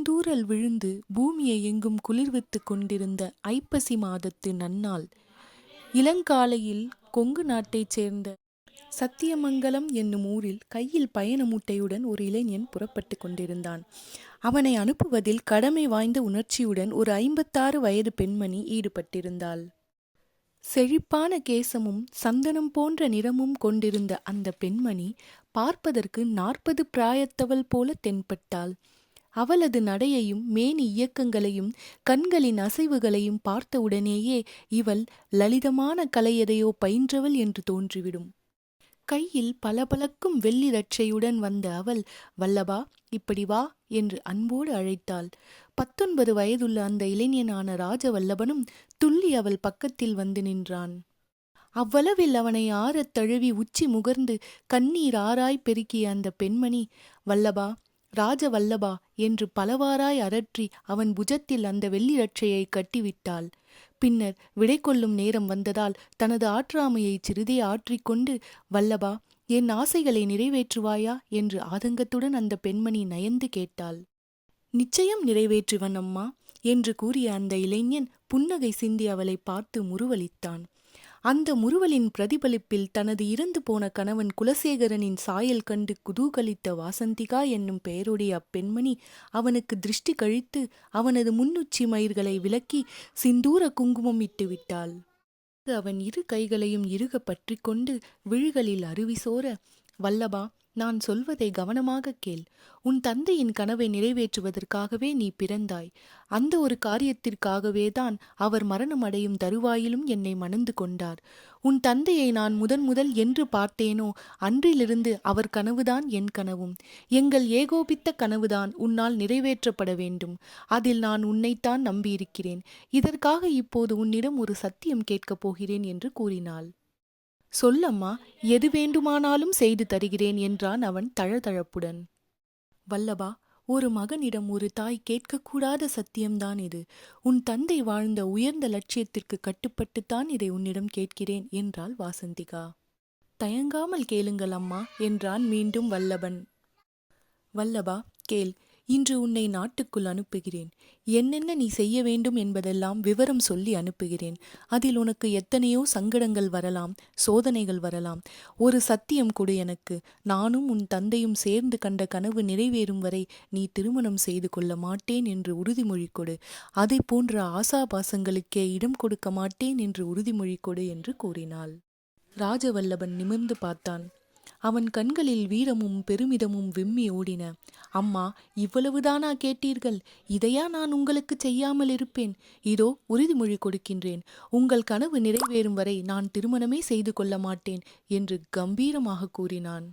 பூந்தூறல் விழுந்து பூமியை எங்கும் குளிர்வித்துக் கொண்டிருந்த ஐப்பசி மாதத்து நன்னாள் இளங்காலையில் கொங்கு நாட்டைச் சேர்ந்த சத்தியமங்கலம் என்னும் ஊரில் கையில் பயண மூட்டையுடன் ஒரு இளைஞன் புறப்பட்டு கொண்டிருந்தான். அவனை அனுப்புவதில் கடமை வாய்ந்த உணர்ச்சியுடன் ஒரு ஐம்பத்தாறு வயது பெண்மணி ஈடுபட்டிருந்தாள். செழிப்பான கேசமும் சந்தனம் போன்ற நிறமும் கொண்டிருந்த அந்த பெண்மணி பார்ப்பதற்கு நாற்பது பிராயத்தவள் போல தென்பட்டாள். அவளது நடையையும் மேனி இயக்கங்களையும் கண்களின் அசைவுகளையும் பார்த்தவுடனேயே இவள் லலிதமான கலையதையோ பயின்றவள் என்று தோன்றிவிடும். கையில் பளபளக்கும் வெள்ளி ரட்சையுடன் வந்த அவள் வல்லபா இப்படி வா என்று அன்போடு அழைத்தாள். பத்தொன்பது வயதுள்ள அந்த இளைஞனான ராஜவல்லபனும் துள்ளி அவள் பக்கத்தில் வந்து நின்றான். அவ்வளவில் அவனை ஆறத் தழுவி உச்சி முகர்ந்து கண்ணீர் ஆராய் பெருக்கிய அந்த பெண்மணி வல்லபா ராஜவல்லபா என்று பலவாராய் அரற்றி அவன் புஜத்தில் அந்த வெள்ளிரட்சையை கட்டிவிட்டாள். பின்னர் விடை கொள்ளும் நேரம் வந்ததால் தனது ஆற்றாமையை சிறிதே ஆற்றிக்கொண்டு வல்லபா என் ஆசைகளை நிறைவேற்றுவாயா? என்று ஆதங்கத்துடன் அந்த பெண்மணி நயந்து கேட்டாள். நிச்சயம் நிறைவேற்றுவன் அம்மா என்று கூறிய அந்த இளைஞன் புன்னகை சிந்தி அவளை பார்த்து முருவளித்தான் அந்த முறுவலின் பிரதிபலிப்பில் தனது இறந்து போன கணவன் குலசேகரனின் சாயல் கண்டு குதூகலித்த வாசந்திகா என்னும் பெயருடைய அப்பெண்மணி அவனுக்கு திருஷ்டி கழித்து அவனது முன்னுச்சி மயிர்களை விலக்கி சிந்தூர குங்குமம் இட்டு விட்டாள். அவன் இரு கைகளையும் இறுக பற்றி கொண்டு விழிகளில் அருவி சோர வல்லபா நான் சொல்வதை கவனமாக கேள். உன் தந்தையின் கனவை நிறைவேற்றுவதற்காகவே நீ பிறந்தாய். அந்த ஒரு காரியத்திற்காகவே தான் அவர் மரணம் அடையும் தருவாயிலும் என்னை மணந்து கொண்டார். உன் தந்தையை நான் முதன் முதல் என்று பார்த்தேனோ அன்றிலிருந்து அவர் கனவுதான் என் கனவும். எங்கள் ஏகோபித்த கனவுதான் உன்னால் நிறைவேற்றப்பட வேண்டும். அதில் நான் உன்னைத்தான் நம்பியிருக்கிறேன். இதற்காக இப்போது உன்னிடம் ஒரு சத்தியம் கேட்கப் போகிறேன் என்று கூறினாள். சொல்லம்மா எது வேண்டுமானாலும் செய்து தருகிறேன் என்றான் அவன் தழதழப்புடன். வல்லபா ஒரு மகனிடம் ஒரு தாய் கேட்கக்கூடாத சத்தியம்தான் இது. உன் தந்தை வாழ்ந்த உயர்ந்த லட்சியத்திற்கு கட்டுப்பட்டுத்தான் இதை உன்னிடம் கேட்கிறேன் என்றாள் வாசந்திகா. தயங்காமல் கேளுங்கள் அம்மா என்றான் மீண்டும் வல்லபன். வல்லபா கேள் இன்று உன்னை நாட்டுக்குள் அனுப்புகிறேன். என்னென்ன நீ செய்ய வேண்டும் என்பதெல்லாம் விவரம் சொல்லி அனுப்புகிறேன். அதில் உனக்கு எத்தனையோ சங்கடங்கள் வரலாம் சோதனைகள் வரலாம். ஒரு சத்தியம் கொடு எனக்கு. நானும் உன் தந்தையும் சேர்ந்து கண்ட கனவு நிறைவேறும் வரை நீ திருமணம் செய்து கொள்ள மாட்டேன் என்று உறுதிமொழி கொடு. அதை போன்ற ஆசாபாசங்களுக்கே இடம் கொடுக்க மாட்டேன் என்று உறுதிமொழி கொடு என்று கூறினாள். ராஜவல்லபன் நிமிர்ந்து பார்த்தான். அவன் கண்களில் வீரமும் பெருமிதமும் விம்மி ஓடின. அம்மா இவ்வளவுதானா கேட்டீர்கள்? இதையா நான் உங்களுக்கு செய்யாமல் இருப்பேன்? இதோ உறுதிமொழி கொடுக்கின்றேன். உங்கள் கனவு நிறைவேறும் வரை நான் திருமணமே செய்து கொள்ள மாட்டேன் என்று கம்பீரமாக கூறினான்.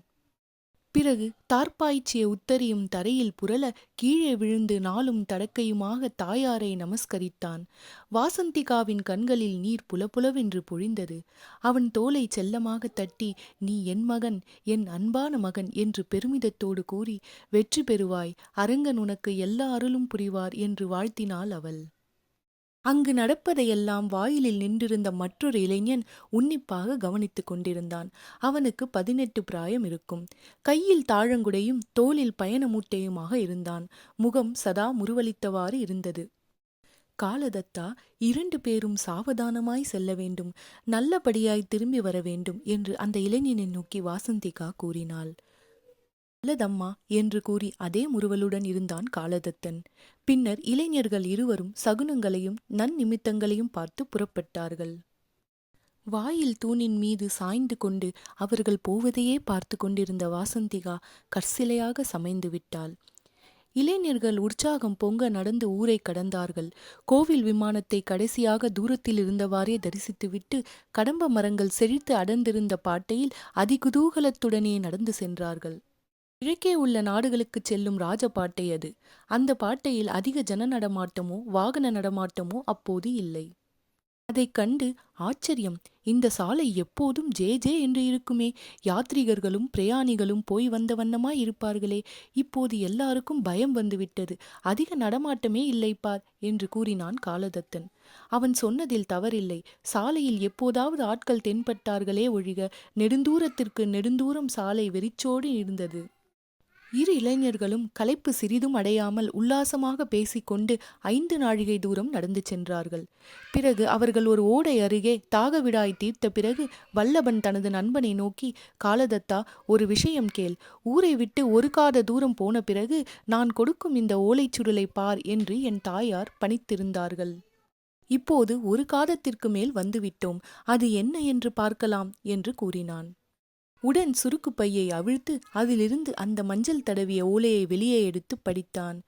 பிறகு தார்ப்பாய்ச்சிய உத்தரியும் தரையில் புரள கீழே விழுந்து நாளும் தடக்கையுமாக தாயாரை நமஸ்கரித்தான். வாசந்திகாவின் கண்களில் நீர் புலப்புலவென்று பொழிந்தது. அவன் தோலை செல்லமாக தட்டி நீ என் மகன் என் அன்பான மகன் என்று பெருமிதத்தோடு கூறி வெற்றி பெறுவாய் அரங்கன் உனக்கு எல்லா அருளும் புரிவார் என்று வாழ்த்தினாள் அவள். அங்கு நடப்பதையெல்லாம் வாயிலில் நின்றிருந்த மற்றொரு இளைஞன் உன்னிப்பாக கவனித்துக் கொண்டிருந்தான். அவனுக்கு பதினெட்டு பிராயம் இருக்கும். கையில் தாழங்குடையும் தோளில் பயண மூட்டையுமாக இருந்தான். முகம் சதா முருவளித்தவாறு இருந்தது. காலதத்தா இரண்டு பேரும் சாவதானமாய் செல்ல வேண்டும். நல்லபடியாய் திரும்பி வர வேண்டும் என்று அந்த இளைஞனை நோக்கி வாசந்திகா கூறினாள். நல்லதம்மா என்று கூறி அதே முறுவலுடன் இருந்தான் காலதத்தன். பின்னர் இளைஞர்கள் இருவரும் சகுனங்களையும் நன்னிமித்தங்களையும் பார்த்து புறப்பட்டார்கள். வாயில் தூணின் மீது சாய்ந்து கொண்டு அவர்கள் போவதையே பார்த்து கொண்டிருந்த வாசந்திகா கற்சிலையாக சமைந்து விட்டாள். இளைஞர்கள் உற்சாகம் பொங்க நடந்து ஊரை கடந்தார்கள். கோவில் விமானத்தை கடைசியாக தூரத்தில் இருந்தவாறே தரிசித்துவிட்டு கடம்ப மரங்கள் செழித்து அடர்ந்திருந்த பாட்டையில் அதிகுதூகலத்துடனே நடந்து சென்றார்கள். கிழக்கே உள்ள நாடுகளுக்குச் செல்லும் ராஜபாட்டை அது. அந்த பாட்டையில் அதிக ஜன நடமாட்டமோ வாகன நடமாட்டமோ அப்போது இல்லை. அதைக் கண்டு ஆச்சரியம். இந்த சாலை எப்போதும் ஜே ஜே என்று இருக்குமே. யாத்ரீகர்களும் பிரயாணிகளும் போய் வந்த வண்ணமாய் இருப்பார்களே. இப்போது எல்லாருக்கும் பயம் வந்துவிட்டது. அதிக நடமாட்டமே இல்லை பார் என்று கூறினான் காலதத்தன். அவன் சொன்னதில் தவறில்லை. சாலையில் எப்போதாவது ஆட்கள் தென்பட்டார்களே ஒழிக நெடுந்தூரத்திற்கு நெடுந்தூரம் சாலை வெறிச்சோடு இருந்தது. இரு இளைஞர்களும் களைப்பு சிறிதும் அடையாமல் உல்லாசமாக பேசிக்கொண்டு ஐந்து நாழிகை தூரம் நடந்து சென்றார்கள். பிறகு அவர்கள் ஒரு ஓடை அருகே தாகவிடாய் தீர்த்த பிறகு வல்லபன் தனது நண்பனை நோக்கி காலதத்தா ஒரு விஷயம் கேள். ஊரை விட்டு ஒரு காத தூரம் போன பிறகு நான் கொடுக்கும் இந்த ஓலைச்சுருளை பார் என்று என் தாயார் பணித்திருந்தார்கள். இப்போது ஒரு காதத்திற்கு மேல் வந்துவிட்டோம். அது என்ன என்று பார்க்கலாம் என்று கூறினான். உடன் சுருக்கு பையை அவிழ்த்து அதிலிருந்து அந்த மஞ்சள் தடவிய ஓலையை வெளியே எடுத்து படித்தான்.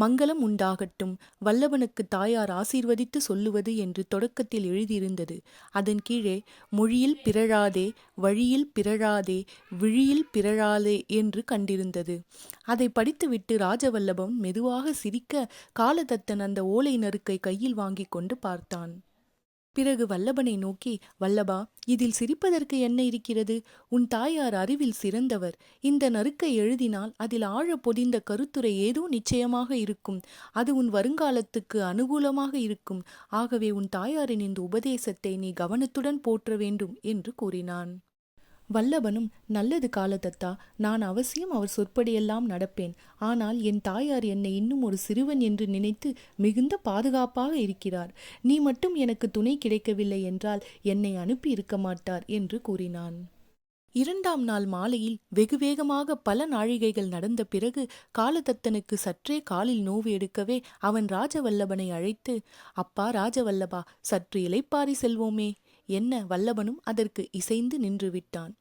மங்களம் உண்டாகட்டும் வல்லவனுக்கு தாயார் ஆசீர்வதித்து சொல்லுவது என்று தொடக்கத்தில் எழுதியிருந்தது. அதன் கீழே மொழியில் பிறழாதே வழியில் பிறழாதே விழியில் பிறழாதே என்று கண்டிருந்தது. அதை படித்துவிட்டு ராஜவல்லபம் மெதுவாக சிரிக்க காலதத்தன் அந்த ஓலை நறுக்கை கையில் வாங்கிக் கொண்டு பார்த்தான். பிறகு வல்லபனை நோக்கி வல்லபா இதில் சிரிப்பதற்கு என்ன இருக்கிறது? உன் தாயார் அறிவில் சிறந்தவர். இந்த நறுக்கை எழுதினால் அதில் ஆழ பொதிந்த கருத்துரை ஏதோ நிச்சயமாக இருக்கும். அது உன் வருங்காலத்துக்கு அனுகூலமாக இருக்கும். ஆகவே உன் தாயாரின் இந்த உபதேசத்தை நீ கவனத்துடன் போற்ற வேண்டும் என்று கூறினான். வல்லபனும் நல்லது காலதத்தா நான் அவசியம் அவர் சொற்படியெல்லாம் நடப்பேன். ஆனால் என் தாயார் என்னை இன்னும் ஒரு சிறுவன் என்று நினைத்து மிகுந்த பாதுகாப்பாக இருக்கிறார். நீ மட்டும் எனக்கு துணை கிடைக்கவில்லை என்றால் என்னை அனுப்பி இருக்க மாட்டார் என்று கூறினான். இரண்டாம் நாள் மாலையில் வெகு வேகமாக பல நாழிகைகள் நடந்த பிறகு காலதத்தனுக்கு சற்றே காலில் நோவு எடுக்கவே அவன் ராஜவல்லபனை அழைத்து அப்பா ராஜவல்லபா சற்று இலைப்பாரி செல்வோமே. என்ன வல்லபனும் அதற்கு இசைந்து நின்று விட்டான்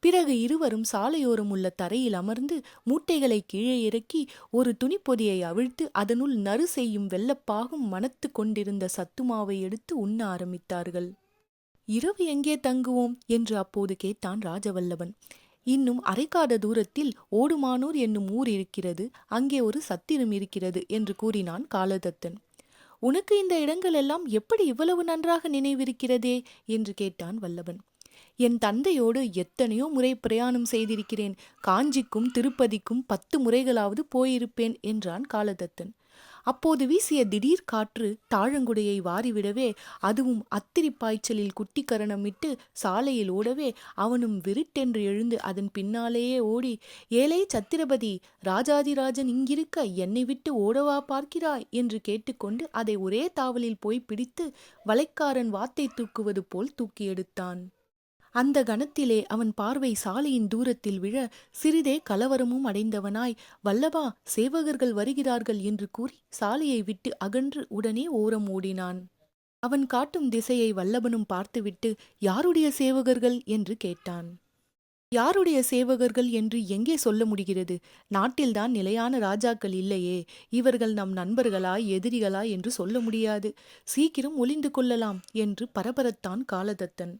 பிறகு இருவரும் சாலையோரம் உள்ள தரையில் அமர்ந்து மூட்டைகளை கீழே இறக்கி ஒரு துணிப்பொதியை அவிழ்த்து அதனுள் நறு செய்யும் வெள்ளப்பாகும் மனத்து கொண்டிருந்த சத்துமாவை எடுத்து உண்ண ஆரம்பித்தார்கள். இரவு எங்கே தங்குவோம்? என்று அப்போது கேட்டான் ராஜவல்லவன் இன்னும் அரைக்காத தூரத்தில் ஓடுமானூர் என்னும் ஊர் இருக்கிறது அங்கே ஒரு சத்திரம் இருக்கிறது என்று கூறினான் காலதத்தன். உனக்கு இந்த இடங்கள் எல்லாம் எப்படி இவ்வளவு நன்றாக நினைவிருக்கிறதே? என்று கேட்டான் வல்லவன். என் தந்தையோடு எத்தனையோ முறை பிரயாணம் செய்திருக்கிறேன். காஞ்சிக்கும் திருப்பதிக்கும் பத்து முறைகளாவது போயிருப்பேன் என்றான் காலதத்தன். அப்போது வீசிய திடீர் காற்று தாழங்குடையை வாரிவிடவே அதுவும் அத்திரி பாய்ச்சலில் குட்டிக்கரணமிட்டு சாலையில் ஓடவே அவனும் விருட்டென்று எழுந்து அதன் பின்னாலேயே ஓடி ஏலே சத்திரபதி ராஜாதிராஜன் இங்கிருக்க என்னை விட்டு ஓடவா பார்க்கிறாய் என்று கேட்டுக்கொண்டு அதை ஒரே தாவலில் போய் பிடித்து வலைக்காரன் வாத்தை தூக்குவது போல் தூக்கி எடுத்தான். அந்த கணத்திலே அவன் பார்வை சாலையின் தூரத்தில் விழ சிறிதே கலவரமும் அடைந்தவனாய் வல்லபா சேவகர்கள் வருகிறார்கள் என்று கூறி சாலையை விட்டு அகன்று உடனே ஓரம் ஓடினான். அவன் காட்டும் திசையை வல்லபனும் பார்த்துவிட்டு யாருடைய சேவகர்கள்? என்று கேட்டான். யாருடைய சேவகர்கள் என்று எங்கே சொல்ல முடிகிறது? நாட்டில்தான் நிலையான ராஜாக்கள் இல்லையே. இவர்கள் நம் நண்பர்களா எதிரிகளா என்று சொல்ல முடியாது. சீக்கிரம் ஒளிந்து கொள்ளலாம் என்று பரபரத்தான் காலதத்தன்.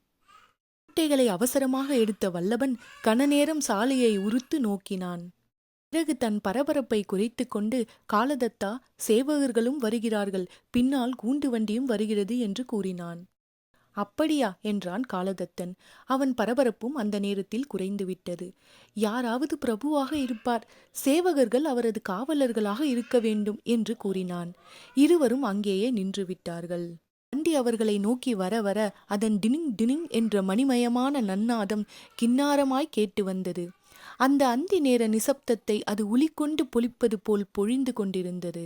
மூட்டைகளை அவசரமாக எடுத்த வல்லபன் கனநேரம் சாலையை உறுத்து நோக்கினான். பிறகு தன் பரபரப்பை குறைத்து கொண்டு காலதத்தா சேவகர்களும் வருகிறார்கள். பின்னால் கூண்டு வண்டியும் வருகிறது என்று கூறினான். அப்படியா? என்றான் காலதத்தன். அவன் பரபரப்பும் அந்த நேரத்தில் குறைந்துவிட்டது யாராவது பிரபுவாக இருப்பார். சேவகர்கள் அவரது காவலர்களாக இருக்க வேண்டும் என்று கூறினான். இருவரும் அங்கேயே நின்று விட்டார்கள். வண்டி அவர்களை நோக்கி வர வர அதன் டினிங் டினிங் என்ற மணிமயமான நன்னாதம் கின்னாரமாய் கேட்டு வந்தது. அந்த அந்தி நேர நிசப்தத்தை அது உளிக்கொண்டு பொலிப்பது போல் பொழிந்து கொண்டிருந்தது.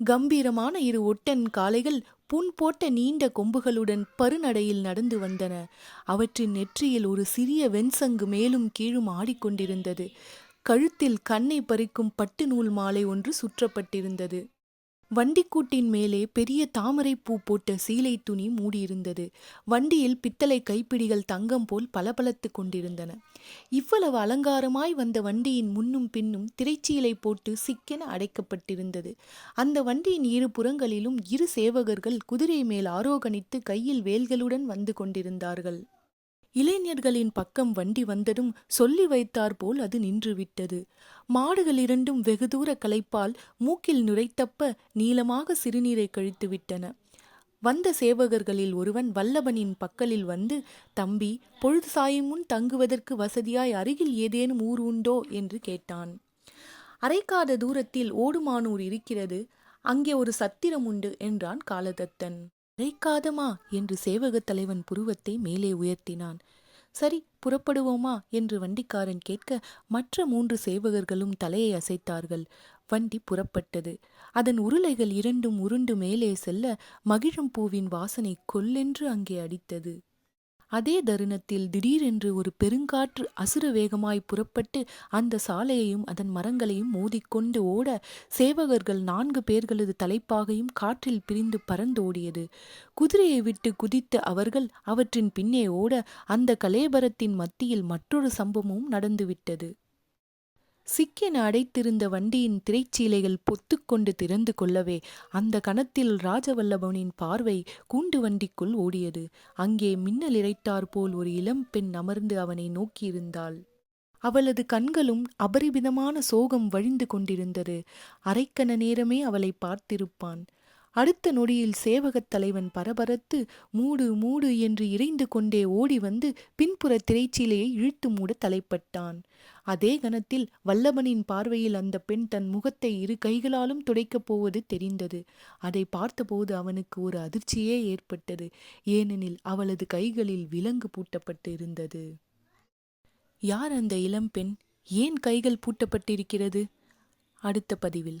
கம்பீரமான இரு ஒட்டன் காளைகள் புண் போட்ட நீண்ட கொம்புகளுடன் பருநடையில் நடந்து வந்தன. அவற்றின் நெற்றியில் ஒரு சிறிய வெண்சங்கு மேலும் கீழும் ஆடிக்கொண்டிருந்தது. கழுத்தில் கண்ணை பறிக்கும் பட்டு நூல் மாலை ஒன்று சுற்றப்பட்டிருந்தது. வண்டிக்கூட்டின் மேலே பெரிய தாமரை பூ போட்ட சீலை துணி மூடியிருந்தது. வண்டியில் பித்தளை கைப்பிடிகள் தங்கம் போல் பளபளத்து கொண்டிருந்தன. இவ்வளவு அலங்காரமாய் வந்த வண்டியின் முன்னும் பின்னும் திரைச்சீலை போட்டு சிக்கென அடைக்கப்பட்டிருந்தது. அந்த வண்டியின் இரு புறங்களிலும் இரு சேவகர்கள் குதிரை மேல் ஆரோகணித்து கையில் வேல்களுடன் வந்து கொண்டிருந்தார்கள். இளைஞர்களின் பக்கம் வண்டி வந்ததும் சொல்லி வைத்தாற்போல் அது நின்றுவிட்டது. மாடுகள் இரண்டும் வெகு தூர களைப்பால் மூக்கில் நுரைத்தப்ப நீளமாக சிறுநீரை கழித்துவிட்டன. வந்த சேவகர்களில் ஒருவன் வல்லபனின் பக்கலில் வந்து தம்பி பொழுது சாயும் முன் தங்குவதற்கு வசதியாய் அருகில் ஏதேனும் ஊர் உண்டோ? என்று கேட்டான். அரைக்காத தூரத்தில் ஓடுமானூர் இருக்கிறது. அங்கே ஒரு சத்திரம் உண்டு என்றான் காலதத்தன். அழைக்காதமா என்று சேவகத் தலைவன் புருவத்தை மேலே உயர்த்தினான். சரி புறப்படுவோமா? என்று வண்டிக்காரன் கேட்க மற்ற மூன்று சேவகர்களும் தலையை அசைத்தார்கள். வண்டி புறப்பட்டது. அதன் உருளைகள் இரண்டும் உருண்டு மேலே செல்ல மகிழம்பூவின் வாசனை கொல்லென்று அங்கே அடித்தது. அதே தருணத்தில் திடீரென்று ஒரு பெருங்காற்று அசுர வேகமாய் புறப்பட்டு அந்த சாலையையும் அதன் மரங்களையும் மோதிக்கொண்டு ஓட சேவகர்கள் நான்கு பேர்களது தலைப்பாகையும் காற்றில் பிரிந்து பறந்தோடியது. குதிரையை விட்டு குதித்த அவர்கள் அவற்றின் பின்னே ஓட அந்த கலேபரத்தின் மத்தியில் மற்றொரு சம்பவமும் நடந்துவிட்டது. சிக்கென அடைத்திருந்த வண்டியின் திரைச்சீலைகள் பொத்துக்கொண்டு திறந்து கொள்ளவே அந்த கணத்தில் ராஜவல்லபனின் பார்வை கூண்டு வண்டிக்குள் ஓடியது. அங்கே மின்னல் இறைத்தார் போல் ஒரு இளம் பெண் அமர்ந்து அவனை நோக்கியிருந்தாள். அவளது கண்களும் அபரிவிதமான சோகம் வழிந்து கொண்டிருந்தது. அரைக்கண நேரமே அவளை பார்த்திருப்பான். அடுத்த நொடியில் சேவகத் தலைவன் பரபரத்து மூடு மூடு என்று இறைந்து கொண்டே ஓடி வந்து பின்புற திரைச்சீலையை இழுத்து மூட தலைப்பட்டான். அதே கணத்தில் வல்லபனின் பார்வையில் அந்த பெண் தன் முகத்தை இரு கைகளாலும் துடைக்கப் போவது தெரிந்தது. அதை பார்த்தபோது அவனுக்கு ஒரு அதிர்ச்சியே ஏற்பட்டது. ஏனெனில் அவளது கைகளில் விலங்கு பூட்டப்பட்டு இருந்தது யார் அந்த இளம்பெண் ஏன் கைகள் பூட்டப்பட்டிருக்கிறது? அடுத்த பதிவில்.